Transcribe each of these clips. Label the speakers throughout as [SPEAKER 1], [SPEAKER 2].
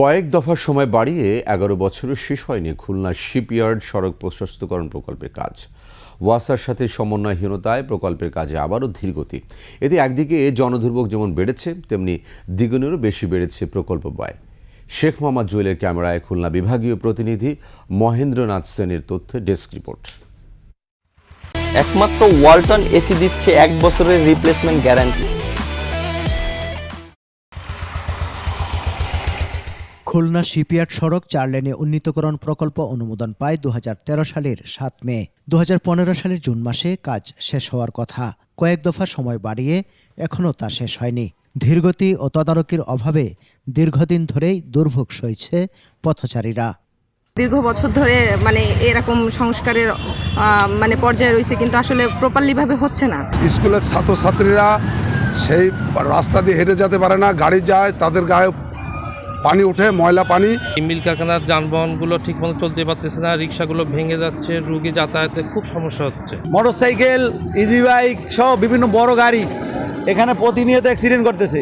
[SPEAKER 1] কয়েক দফার সময় বাড়িয়ে এগারো বছরও শেষ হয়নি খুলনা শিপইয়ার্ড সড়ক প্রশস্তকরণ প্রকল্পের কাজ। ওয়াসার সাথে সমন্বয়হীনতায় প্রকল্পের কাজে আবারও ধীরগতি এতে একদিকে জনদুর্ভোগ যেমন বেড়েছে, তেমনি দ্বিগুণেরও বেশি বেড়েছে প্রকল্প ব্যয়। শেখ মোহাম্মদ জুয়েলের ক্যামেরায় খুলনা বিভাগীয় প্রতিনিধি মহেন্দ্রনাথ সেনের তথ্যে ডেস্ক রিপোর্ট।
[SPEAKER 2] একমাত্র ওয়ালটন এসি দিচ্ছে এক বছরের রিপ্লেসমেন্ট গ্যারান্টি।
[SPEAKER 3] খুলনা শিপইয়ার্ড সড়ক চার লেনে উন্নীতকরণ প্রকল্প অনুমোদন পায় দু হাজার তেরো সালের সাত মে। দু হাজার পনেরো সালের জুন মাসে কাজ শেষ হওয়ার কথা। কয়েক দফা সময় বাড়িয়ে এখনও তা শেষ হয়নি। ধীরগতি ও তদারকির অভাবে দীর্ঘদিন ধরেই দুর্ভোগ সইছে পথচারীরা।
[SPEAKER 4] দীর্ঘ বছর ধরে মানে এরকম সংস্কারের মানে পর্যায়ে রয়েছে কিন্তু আসলে প্রপারলি ভাবে হচ্ছে না।
[SPEAKER 5] স্কুলের ছাত্রছাত্রীরা সেই রাস্তা দিয়ে হেঁটে যেতে পারে না গাড়ি যায় তাদের গায়ে পানি উঠে ময়লা পানি।
[SPEAKER 6] মিল কারখানার যানবাহনগুলো ঠিকমতো চলতে পারতেছে না রিক্সাগুলো ভেঙে যাচ্ছে রুগী যাতায়াতে খুব সমস্যা হচ্ছে।
[SPEAKER 7] মোটরসাইকেল ইজি বাইক সহ বিভিন্ন বড় গাড়ি এখানে প্রতিনিয়ত অ্যাক্সিডেন্ট করতেছে।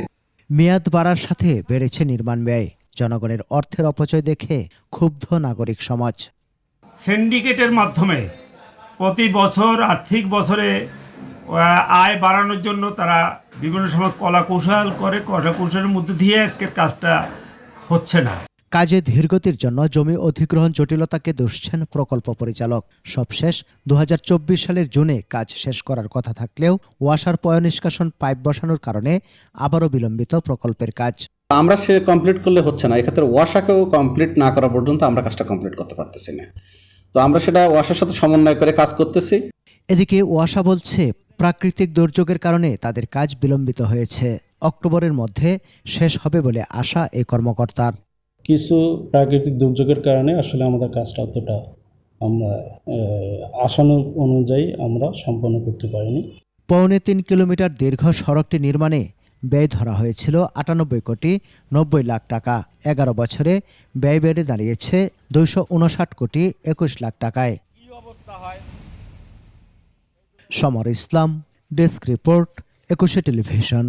[SPEAKER 3] মেয়াদ বাড়ার সাথে বেড়েছে নির্মাণ ব্যয়। জনগণের অর্থের অপচয় দেখে ক্ষুব্ধ নাগরিক সমাজ।
[SPEAKER 8] সিন্ডিকেটের মাধ্যমে প্রতি বছর আর্থিক বছরে আয় বাড়ানোর জন্য তারা বিভিন্ন সময় কলা কৌশল করে কলা কৌশলের মধ্যে দিয়ে আজকের কাজটা হচ্ছে না।
[SPEAKER 3] কাজে ধীরগতির জন্য জমি অধিগ্রহণ জটিলতাকে দুষছেন প্রকল্প পরিচালক। সবশেষ দু হাজার চব্বিশ সালের জুনে কাজ শেষ করার কথা থাকলেও ওয়াসার পয়নিষ্কাশন পাইপ বসানোর কারণে আবারও বিলম্বিত প্রকল্পের কাজ।
[SPEAKER 9] আমরা সে কমপ্লিট করলে হচ্ছে না। এক্ষেত্রে ওয়াসাকেও কমপ্লিট না করা পর্যন্ত আমরা কাজটা কমপ্লিট করতে পারতেছি না। তো আমরা সেটা ওয়াসার সাথে সমন্বয় করে কাজ করতেছি।
[SPEAKER 3] এদিকে ওয়াসা বলছে প্রাকৃতিক দুর্যোগের কারণে তাদের কাজ বিলম্বিত হয়েছে। অক্টোবরের মধ্যে শেষ হবে বলে আশা এই কর্মকর্তার।
[SPEAKER 10] কিছু প্রাকৃতিক দুর্যোগের কারণে আসলে আমাদের কাজটা অতটা আমরা আসানো অনুযায়ী আমরা সম্পন্ন করতে পারিনি।
[SPEAKER 3] পৌনে তিন কিলোমিটার দীর্ঘ সড়কটি নির্মাণে ব্যয় ধরা হয়েছিল আটানব্বই কোটি নব্বই লাখ টাকা। এগারো বছরে ব্যয় বেড়ে দাঁড়িয়েছে দুইশো উনষাট কোটি একুশ লাখ টাকায়। Samar Islam desk report Ekushey television.